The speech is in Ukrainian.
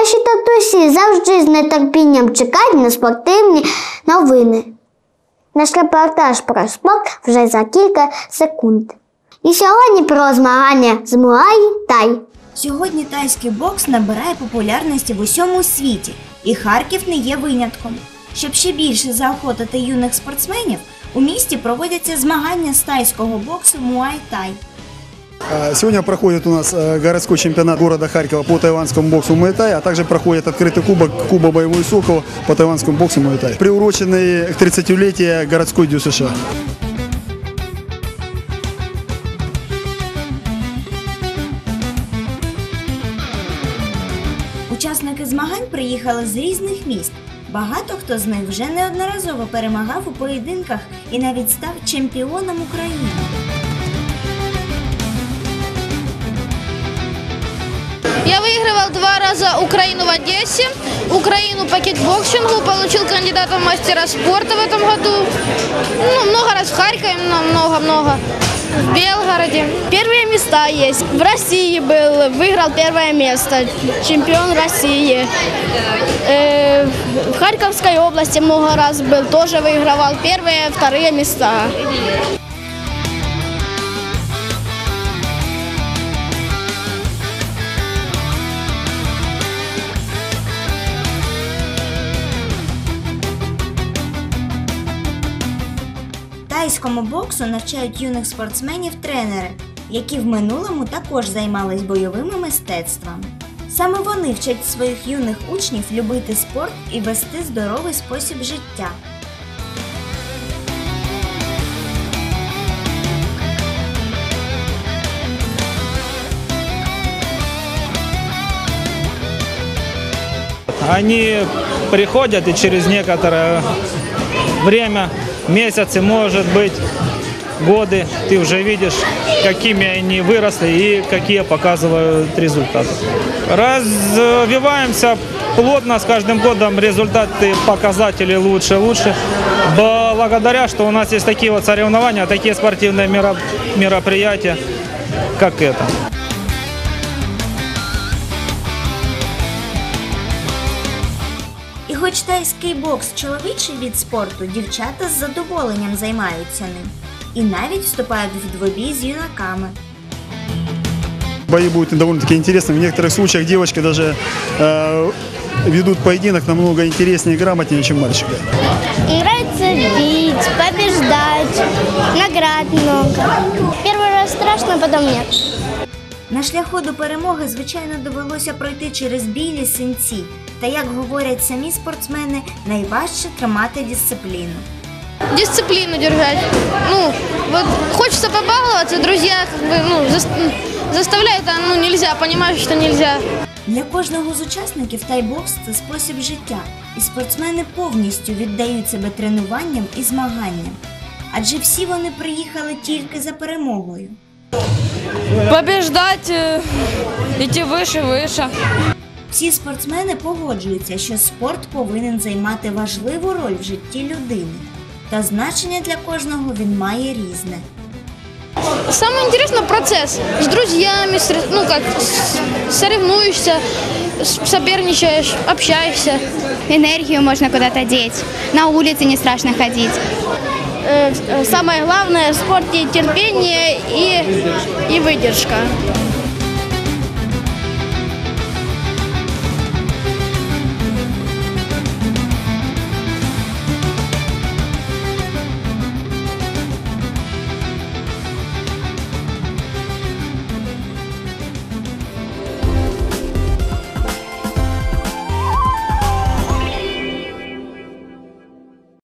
Наші татусі завжди з нетерпінням чекають на спортивні новини. Наш репортаж про спорт вже за кілька секунд. І сьогодні про змагання з Муай Тай. Сьогодні тайський бокс набирає популярності в усьому світі, і Харків не є винятком. Щоб ще більше заохотити юних спортсменів, у місті проводяться змагання з тайського боксу Муай Тай. А, Сегодня проходит у нас э, городской чемпионат города Харькова по тайванскому боксу Муэтай, а также проходит открытый кубок Куба Боевой Сокол по тайванскому боксу Муэтай, приуроченный к 30-летию городской Дю США. Учасники змагань приїхали з різних міст. Багато хто з них вже неодноразово перемагав у поєдинках і навіть став чемпіоном України. Я выигрывал два раза Украину в Одессе, Украину по кикбоксингу, получил кандидата в мастера спорта в этом году. Ну, много раз в Харькове, много-много. В Белгороде. Первые места есть. В России был, выиграл первое место, чемпион России. Э, в Харьковской области много раз был, тоже выигрывал первые, вторые места. Тайському боксу навчають юних спортсменів тренери, які в минулому також займались бойовими мистецтвами. Саме вони вчать своїх юних учнів любити спорт і вести здоровий спосіб життя. Они приходят и через некоторое время, месяцы, может быть, годы, ты уже видишь, какими они выросли и какие показывают результаты. Развиваемся плотно, с каждым годом результаты, показатели лучше лучше. Благодаря, что у нас есть такие вот соревнования, такие спортивные меро- мероприятия, как это. хоч тайський бокс чоловічий від спорту, дівчата з задоволенням займаються ним. І навіть вступають в двобій з юнаками. Бои будут довольно-таки интересны. В некоторых случаях девочки даже э, ведут поединок намного интереснее и грамотнее, чем мальчики. Нравится бить, побеждать, наград много. Первый раз страшно, потом нет. На шляху до перемоги, звичайно, довелося пройти через білі синці. Та як говорять самі спортсмени, найважче тримати дисципліну. Дисциплину держать. Ну, вот хочется побаловаться, друзья как бы, ну, зас- заставляют, а ну нельзя, понимаешь, что нельзя. Для кожного з учасників тайбокс це спосіб життя, і спортсмени повністю віддають себе тренуванням і змаганням. Адже всі вони приїхали тільки за перемогою. Побеждать, идти выше, выше. Всі спортсмени погоджуються, що спорт повинен займати важливу роль в житті людини, та значення для кожного він має різне. Самое интересное процесс. С друзьями, с- ну как, с- соревнуешься, с- соперничаешь, общаешься. Энергию можно куда-то деть. На улице не страшно ходить. Э, Самое главное в спорте терпение и, и выдержка.